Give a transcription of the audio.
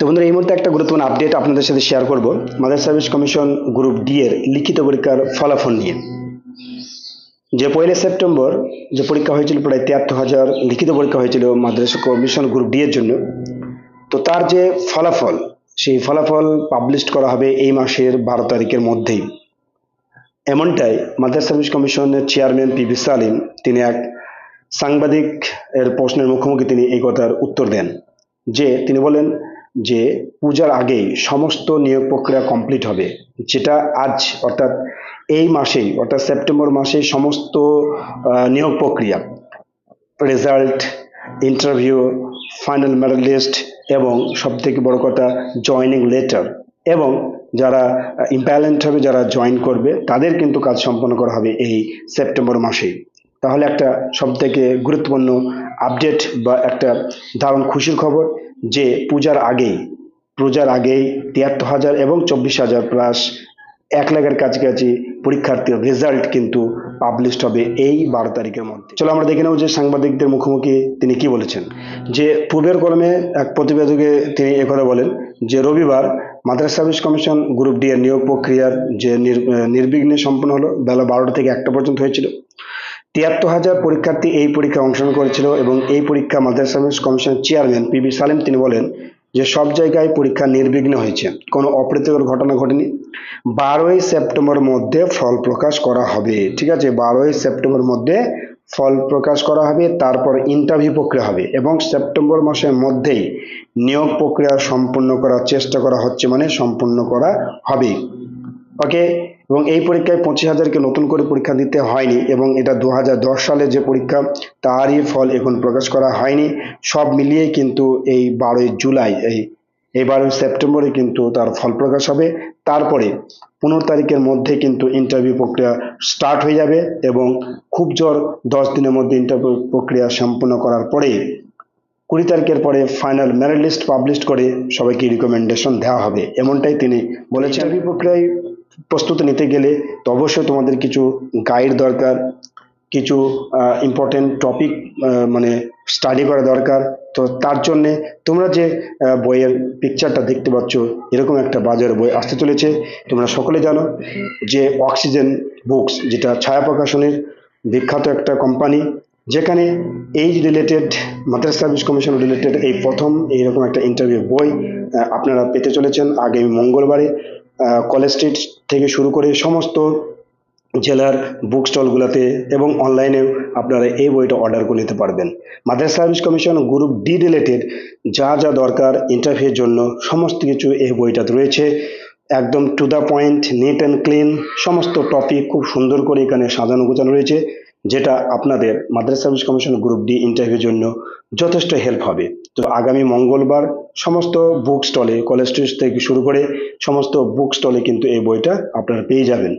তো বন্ধুরা, এই মুহূর্তে একটা গুরুত্বপূর্ণ আপডেট আপনাদের সাথে শেয়ার করব। Madrasa service commission group D এর লিখিত পরীক্ষার ফলাফল নিয়ে। যে পয়লা সেপ্টেম্বর যে পরীক্ষা হয়েছিল, প্রায় তিয়াত্তর হাজার লিখিত পরীক্ষা হয়েছিল মাদ্রাসা কমিশন গ্রুপ ডি এর জন্য, তো তার যে ফলাফল, সেই ফলাফল পাবলিশ করা হবে এই মাসের বারো তারিখের মধ্যেই। এমনটাই মাদার সার্ভিস কমিশনের চেয়ারম্যান পি বি সালিম তিনি এক সাংবাদিক এর প্রশ্নের মুখোমুখি তিনি এই কথার উত্তর দেন, যে তিনি বলেন যে পূজার আগেই সমস্ত নিয়োগ প্রক্রিয়া কমপ্লিট হবে, যেটা আজ অর্থাৎ এই মাসেই, অর্থাৎ সেপ্টেম্বর মাসে সমস্ত নিয়োগ প্রক্রিয়া result interview final merit list এবং সবথেকে বড় কথা জয়নিং লেটার এবং যারা ইম্প্যালেন্ট হবে, যারা জয়েন করবে, তাদের কিন্তু কাজ সম্পন্ন করা হবে এই সেপ্টেম্বর মাসেই। তাহলে একটা সবথেকে গুরুত্বপূর্ণ আপডেট বা একটা দারুণ খুশির খবর যে পূজার আগেই পূজার আগেই তিয়াত্তর হাজার এবং চব্বিশ হাজার প্লাস এক লাখের কাছাকাছি পরীক্ষার্থীর রেজাল্ট কিন্তু পাবলিশড হবে এই বারো তারিখের মধ্যে। চলো আমরা দেখে নেব যে সাংবাদিকদের মুখোমুখি তিনি কি বলেছেন। যে পূর্বের কলমে এক প্রতিবেদকে তিনি একথা বলেন যে রবিবার Madrasa service commission group D এর নিয়োগ প্রক্রিয়ার যে নির- নির্বিঘ্নে সম্পন্ন হলো, বেলা বারোটা থেকে একটা পর্যন্ত হয়েছিল। তিয়াত্তর হাজার পরীক্ষার্থী এই পরীক্ষায় অংশগ্রহণ করেছিল এবং এই পরীক্ষা মাদ্রাসা সার্ভিস কমিশনের চেয়ারম্যান পি বি সালেম তিনি বলেন যে সব জায়গায় পরীক্ষা নির্বিঘ্ন হয়েছে। কোনো অপ্রীতিকর ঘটনা ঘটেনি। বারোই সেপ্টেম্বর মধ্যে ফল প্রকাশ করা হবে। ঠিক আছে? বারোই সেপ্টেম্বর মধ্যে ফল প্রকাশ করা হবে, তারপর ইন্টারভিউ প্রক্রিয়া হবে এবং সেপ্টেম্বর মাসের মধ্যেই নিয়োগ প্রক্রিয়া সম্পূর্ণ করার চেষ্টা করা হচ্ছে মানে সম্পূর্ণ করা হবে। ওকে এবং এই পরীক্ষায় পঁচিশ হাজারকে নতুন করে পরীক্ষা দিতে হয়নি এবং এটা দু হাজার দশ সালে যে পরীক্ষা, তারই ফল এখন প্রকাশ করা হয়নি। সব মিলিয়ে কিন্তু এই বারোই জুলাই, এই এই বারোই সেপ্টেম্বরে কিন্তু তার ফল প্রকাশ হবে। তারপরে পনেরো তারিখের মধ্যে কিন্তু ইন্টারভিউ প্রক্রিয়া স্টার্ট হয়ে যাবে এবং খুব জোর দশ দিনের মধ্যে ইন্টারভিউ প্রক্রিয়া সম্পূর্ণ করার পরে কুড়ি তারিখের পরে ফাইনাল মেরিট লিস্ট পাবলিশ করে সবাইকে রিকমেন্ডেশন দেওয়া হবে। এমনটাই তিনি বলেছেন। ইন্টারভিউ প্রক্রিয়ায় প্রস্তুতি নিতে গেলে তো অবশ্যই তোমাদের কিছু গাইড দরকার, কিছু ইম্পর্টেন্ট টপিক মানে স্টাডি করা দরকার। তো তার জন্যে তোমরা যে বইয়ের পিকচারটা দেখতে পাচ্ছ, এরকম একটা বাজার বই আসতে চলেছে। তোমরা সকলে জানো যে অক্সিজেন বুকস যেটা ছায়া প্রকাশনের বিখ্যাত একটা কোম্পানি যেখানে এই related Madrasa service commission related এই প্রথম এইরকম একটা ইন্টারভিউ বই আপনারা পেতে চলেছেন আগামী মঙ্গলবারে। কলেজ স্ট্রিট থেকে শুরু করে সমস্ত জেলার বুক স্টলগুলোতে এবং অনলাইনেও আপনারা এই বইটা অর্ডার করে নিতে পারবেন। Madrasa service commission group D related যা যা দরকার ইন্টারভিউর জন্য সমস্ত কিছু এই বইটাতে রয়েছে। একদম to the point neat and clean সমস্ত টপিক খুব সুন্দর করে এখানে সাজানো গোছানো রয়েছে। যেটা আপনাদের Madrasa service commission group D ইন্টারভিউর জন্য যথেষ্ট হেল্প হবে। তো আগামী মঙ্গলবার সমস্ত বুক স্টলে কলেজ স্ট্রিট থেকে শুরু করে সমস্ত বুক স্টলে কিন্তু এই বইটা আপনারা পেয়ে যাবেন।